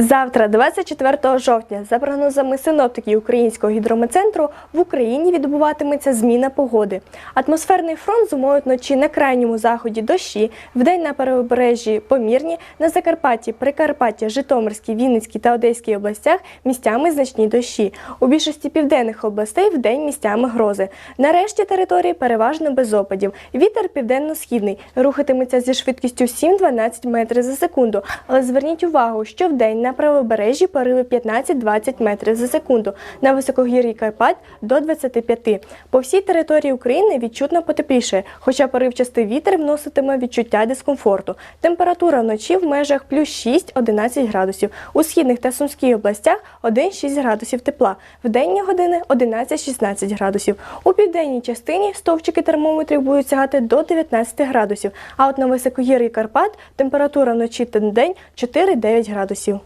Завтра, 24 жовтня, за прогнозами синоптиків Українського гідрометцентру, в Україні відбуватиметься зміна погоди. Атмосферний фронт зумовить вночі на крайньому заході дощі, вдень на перебережжі помірні, на Закарпатті, Прикарпатті, Житомирській, Вінницькій та Одеській областях місцями значні дощі. У більшості південних областей вдень місцями грози. На решті території переважно без опадів. Вітер південно-східний рухатиметься зі швидкістю 7-12 метрів за секунду. Але зверніть увагу, що вдень на правобережжі пориви 15-20 метрів за секунду, на високогір'ї Карпат до 25. По всій території України відчутно потепліше, хоча поривчастий вітер вноситиме відчуття дискомфорту. Температура вночі в межах плюс 6-11 градусів. У східних та сумській областях 1-6 градусів тепла. В денні години 11-16 градусів. У південній частині стовпчики термометрів будуть сягати до 19 градусів. А от на високогір'ї Карпат температура вночі та день 4-9 градусів.